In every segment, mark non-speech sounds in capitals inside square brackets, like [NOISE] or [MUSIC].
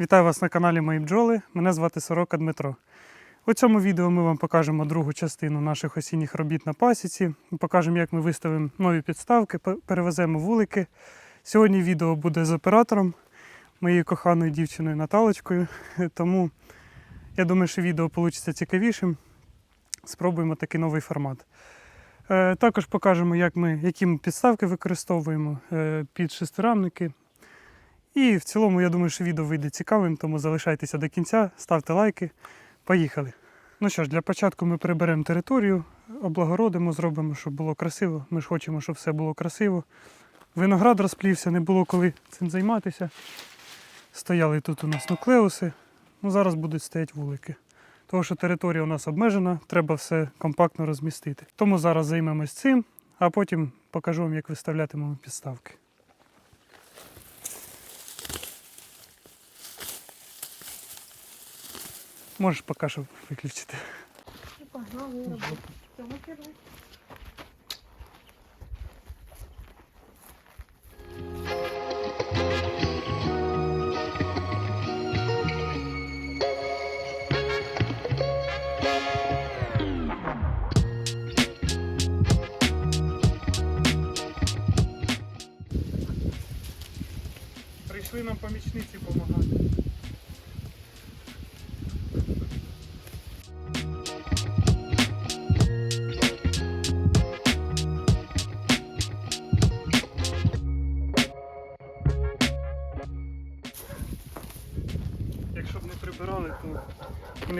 Вітаю вас на каналі Мої бджоли. Мене звати Сорока Дмитро. У цьому відео ми вам покажемо другу частину наших осінніх робіт на пасіці. Покажемо, як ми виставимо нові підставки, перевеземо вулики. Сьогодні відео буде з оператором, моєю коханою дівчиною Наталочкою. [LAUGHS] Тому я думаю, що відео вийде цікавішим. Спробуємо такий новий формат. Е, Також покажемо, як ми, які ми підставки використовуємо е, під шестирамники. І в цілому, я думаю, що відео вийде цікавим, тому залишайтеся до кінця, ставте лайки. Поїхали. Ну що ж, для початку ми приберемо територію, облагородимо, зробимо, щоб було красиво. Ми ж хочемо, щоб все було красиво. Виноград розплівся, не було коли цим займатися. Стояли тут у нас нуклеуси. Ну, зараз будуть стояти вулики. Тому що територія у нас обмежена, треба все компактно розмістити. Тому зараз займемось цим, а потім покажу вам, як виставлятимемо підставки. Можеш поки що виключити. І погнали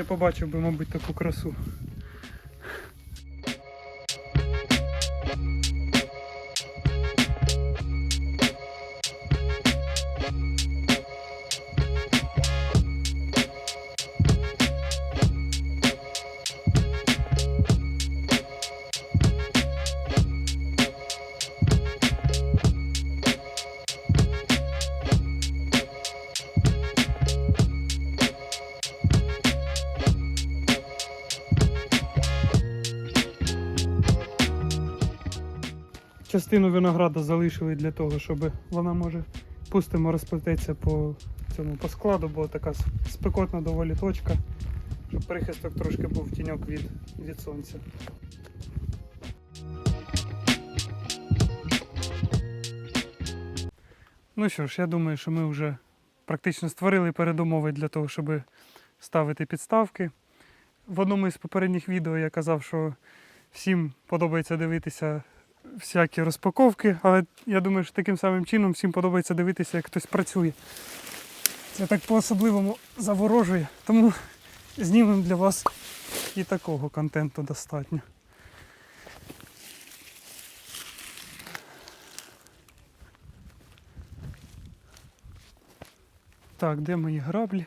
не побачив би, мабуть, таку красу. Частину винограда залишили для того, щоб вона може пустимо розплететься по цьому по складу, бо така спекотна доволі точка, щоб прихисток трошки був тіньок від, від сонця. Ну що ж, я думаю, що ми вже практично створили передумови для того, щоб ставити підставки. В одному із попередніх відео я казав, що всім подобається дивитися всякі розпаковки, але я думаю, що таким самим чином всім подобається дивитися, як хтось працює. Це так по-особливому заворожує, тому знімемо для вас і такого контенту достатньо. Так, де мої граблі?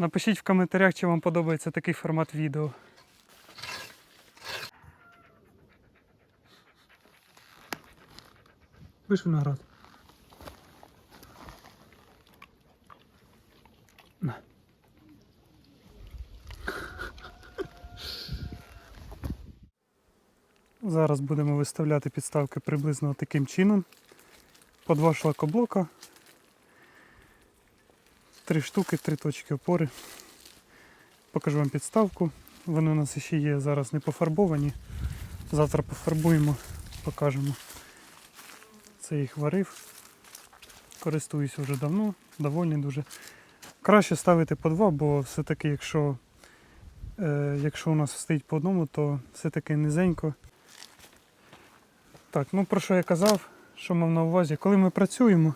Напишіть в коментарях, чи вам подобається такий формат відео. Виш виноград. На. Зараз будемо виставляти підставки приблизно таким чином. По два шлакоблока. Три штуки, три точки опори. Покажу вам підставку. Вони у нас ще є зараз не пофарбовані. Завтра пофарбуємо, покажемо. Це їх варив. Користуюся вже давно, довольний дуже. Краще ставити по два, бо все-таки, якщо, е, якщо у нас стоїть по одному, то все-таки низенько. Так, ну про що я казав, що мав на увазі, коли ми працюємо,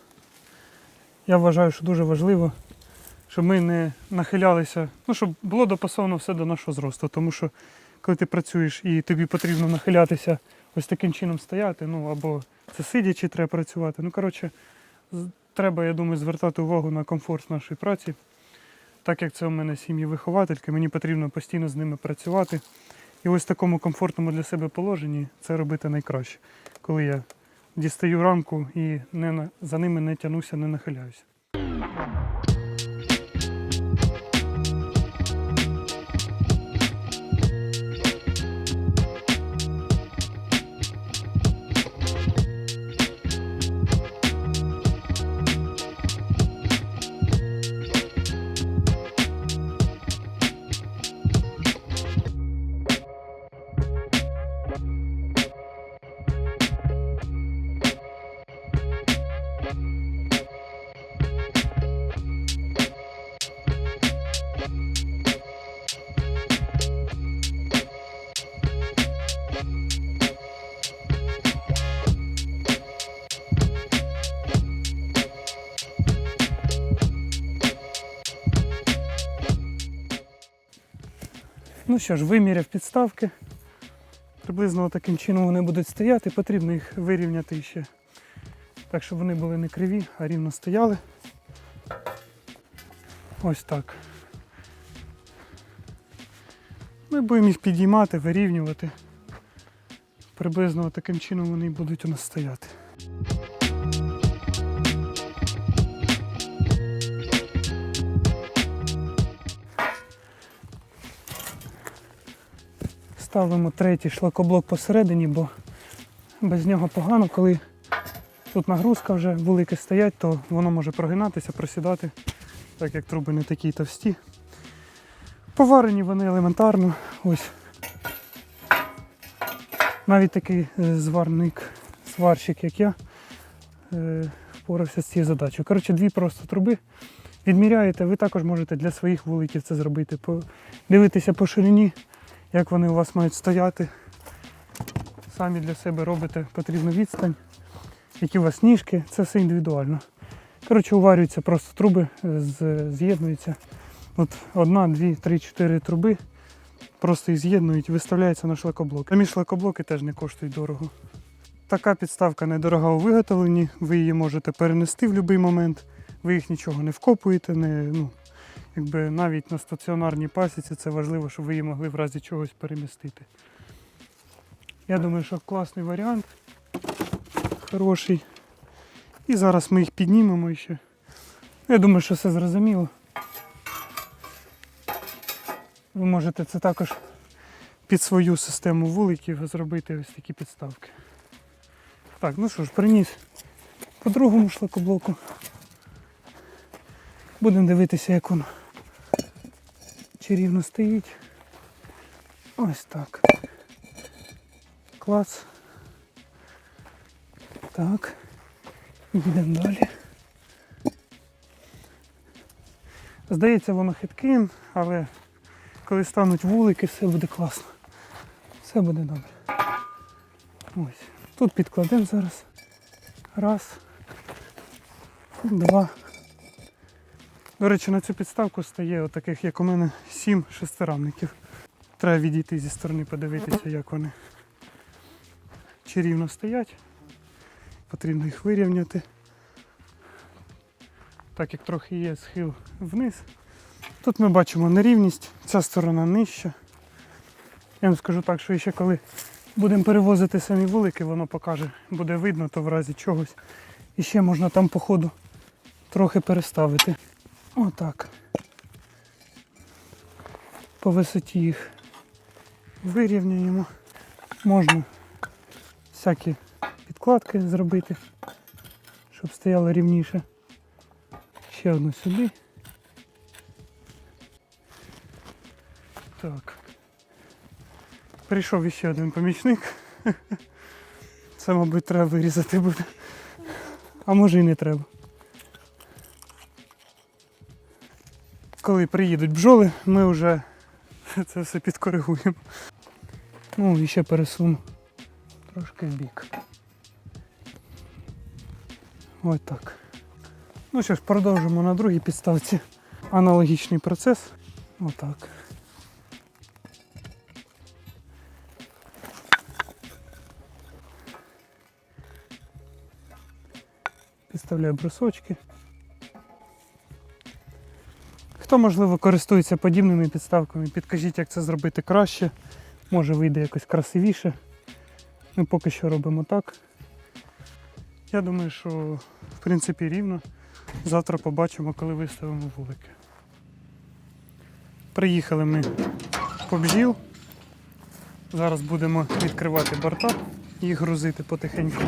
я вважаю, що дуже важливо, щоб ми не нахилялися, ну, щоб було допасовано все до нашого зросту. Тому що коли ти працюєш і тобі потрібно нахилятися ось таким чином стояти, ну або це сидячи треба працювати. Ну, коротше, треба, я думаю, звертати увагу на комфорт нашої праці. Так як це у мене сім'ї виховательки, мені потрібно постійно з ними працювати. І ось в такому комфортному для себе положенні це робити найкраще, коли я дістаю рамку і не за ними не тянуся, не нахиляюся. Ну що ж, виміряв підставки. Приблизно таким чином вони будуть стояти. Потрібно їх вирівняти ще. Так, щоб вони були не криві, а рівно стояли. Ось так. Ми будемо їх підіймати, вирівнювати. Приблизно таким чином вони будуть у нас стояти. Ставимо третій шлакоблок посередині, бо без нього погано, коли тут нагрузка вже велика стоять, то воно може прогинатися, просідати, так як труби не такі товсті. Поварені вони елементарно. Ось. Навіть такий е, зварник, сварщик, як я, е, впорався з цією задачею. Коротше, дві просто труби. Відміряєте, ви також можете для своїх вуликів це зробити. Дивитися по ширині, як вони у вас мають стояти. Самі для себе робите потрібну відстань, які у вас ніжки, це все індивідуально. Коротше, уварюються просто труби, з'єднуються. От одна, дві, три, чотири труби просто їх з'єднують і виставляються на шлакоблок. Самі шлакоблоки теж не коштують дорого. Така підставка недорога у виготовленні, ви її можете перенести в будь-який момент, ви їх нічого не вкопуєте, не, ну, якби навіть на стаціонарній пасіці це важливо, щоб ви її могли в разі чогось перемістити. Я думаю, що класний варіант, хороший. І зараз ми їх піднімемо ще. Я думаю, що все зрозуміло. Ви можете це також під свою систему вуликів зробити ось такі підставки. Так, ну що ж, приніс по другому шлакоблоку. Будемо дивитися, як воно чи рівно стоїть. Ось так. Клас. Так. Йдемо далі. Здається, воно хитким, але коли стануть вулики, все буде класно. Все буде добре. Ось. Тут підкладемо зараз. Раз. Два. До речі, на цю підставку стає отаких, як у мене, сім шестирамників. Треба відійти зі сторони, подивитися, як вони. Чи рівно стоять. Потрібно їх вирівняти. Так як трохи є схил вниз. Тут ми бачимо нерівність, ця сторона нижча. Я вам скажу так, що ще коли будемо перевозити самі вулики, воно покаже, буде видно, то в разі чогось. І ще можна там по ходу трохи переставити. Отак. По висоті їх вирівняємо. Можна всякі підкладки зробити, щоб стояло рівніше. Ще одну сюди. Так. Прийшов іще один помічник. [LAUGHS] Це, мабуть, треба вирізати буде. А може і не треба. Коли приїдуть бджоли, ми вже [LAUGHS] це все підкоригуємо. Ну і ще пересуну трошки в бік. Ось так. Ну що ж, продовжимо на другій підставці. Аналогічний процес. Отак. Підставляю брусочки. Хто, можливо, користується подібними підставками, підкажіть, як це зробити краще. Може вийде якось красивіше. Ми поки що робимо так. Я думаю, що в принципі рівно. Завтра побачимо, коли виставимо вулики. Приїхали ми по бджіл. Зараз будемо відкривати борта і їх грузити потихеньку.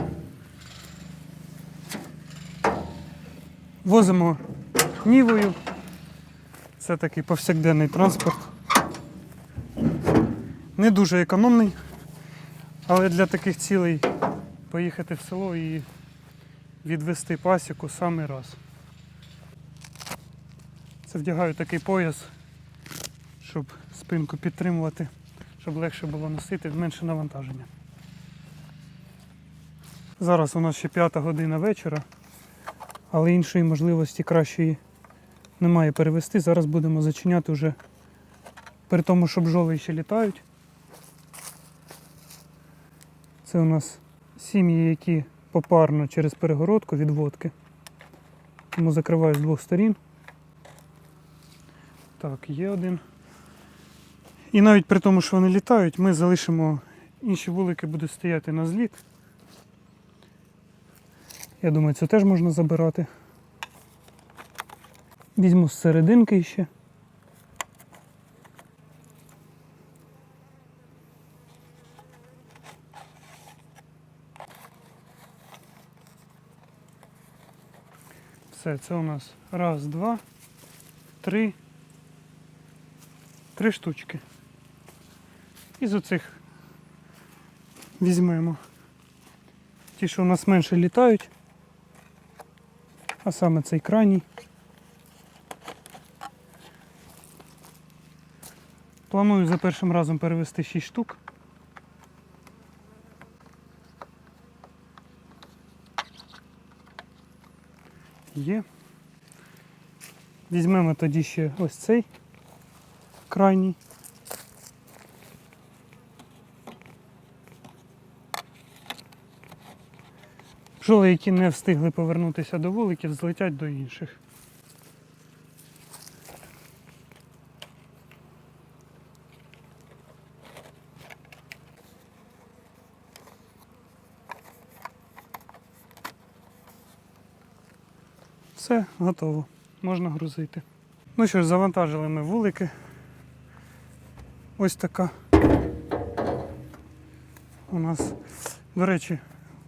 Возимо нівою. Це такий повсякденний транспорт. Не дуже економний, але для таких цілей поїхати в село і відвести пасіку саме раз. Це вдягаю такий пояс, щоб спинку підтримувати, щоб легше було носити, менше навантаження. Зараз у нас ще п'ята година вечора, але іншої можливості кращої немає перевести. Зараз будемо зачиняти вже При тому, що бджоли ще літають. Це у нас сім'ї, які попарно через перегородку відводки. Тому закриваю з двох сторін. Так, є один. І навіть при тому, що вони літають, ми залишимо інші вулики будуть стояти на зліт. Я думаю, це теж можна забирати. Візьму з серединки ще. Все, це у нас раз, два, три. Три штучки. Із оцих візьмемо. Ті, що у нас менше літають. А саме цей крайній. Планую за першим разом перевести 6 штук. Є. Візьмемо тоді ще ось цей крайній. Бджоли, які не встигли повернутися до вуликів, злетять до інших. Все, готово. Можна грузити. Ну що ж, завантажили ми вулики. Ось така. У нас, до речі,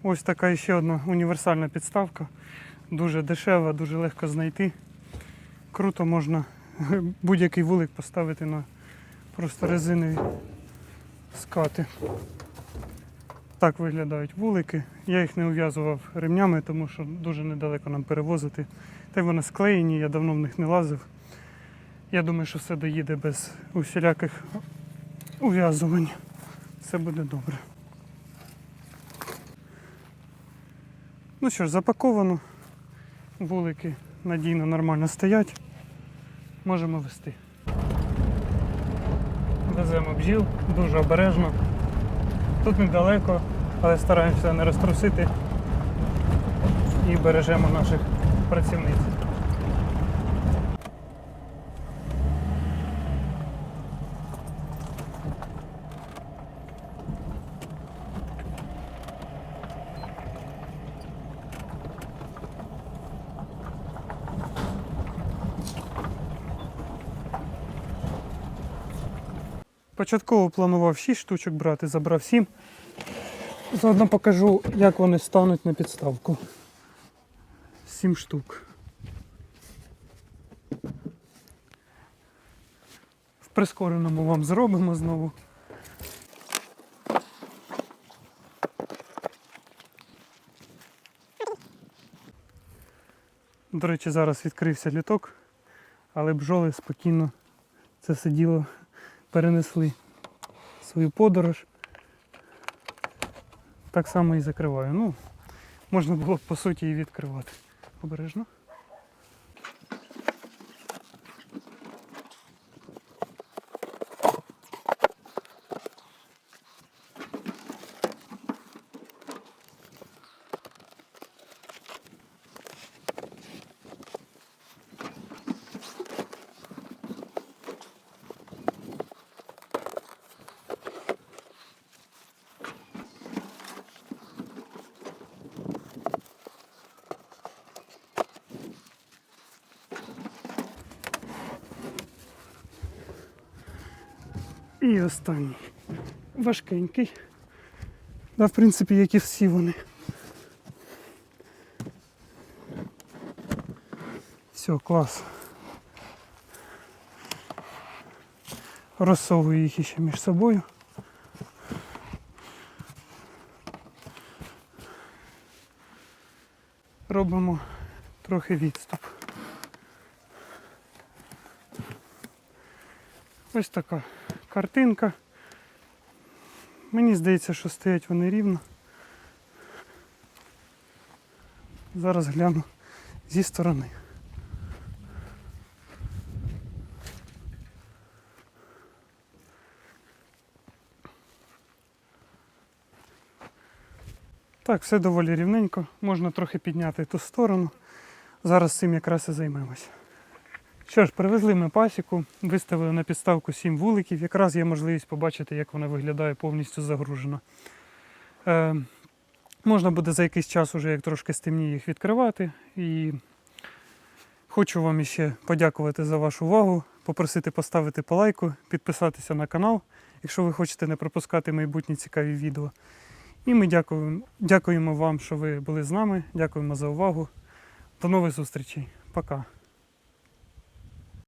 ось така ще одна універсальна підставка. Дуже дешева, дуже легко знайти. Круто можна [LAUGHS] будь-який вулик поставити на просто резинові скати. Так виглядають вулики. Я їх не ув'язував ремнями, тому що дуже недалеко нам перевозити. Та й вони склеєні, я давно в них не лазив. Я думаю, що все доїде без усіляких ув'язувань. Все буде добре. Ну що ж, запаковано. Вулики надійно нормально стоять. Можемо вести. Веземо бджіл дуже обережно. Тут недалеко, але стараємося не розтрусити і бережемо наших працівниць. Початково планував 6 штучок брати, забрав 7. Заодно покажу, як вони стануть на підставку. 7 штук. В прискореному вам зробимо знову. До речі, зараз відкрився літок, але бджоли спокійно це все діло перенесли свою подорож. Так само і закриваю. Ну, можна було б по суті і відкривати. Обережно. І останній. Важкенький. Да, в принципі, як і всі вони. Все, клас. Розсовую їх іще між собою. Робимо трохи відступ. Ось така картинка. Мені здається, що стоять вони рівно. Зараз гляну зі сторони. Так, все доволі рівненько, можна трохи підняти ту сторону. Зараз цим якраз і займемось. Що ж, привезли ми пасіку, виставили на підставку 7 вуликів. Якраз є можливість побачити, як вона виглядає повністю загружена. Е, можна буде за якийсь час, уже як трошки стемніє їх відкривати. І хочу вам іще подякувати за вашу увагу, попросити поставити по лайку, підписатися на канал, якщо ви хочете не пропускати майбутні цікаві відео. І ми дякуємо, дякуємо вам, що ви були з нами. Дякуємо за увагу. До нових зустрічей. Пока.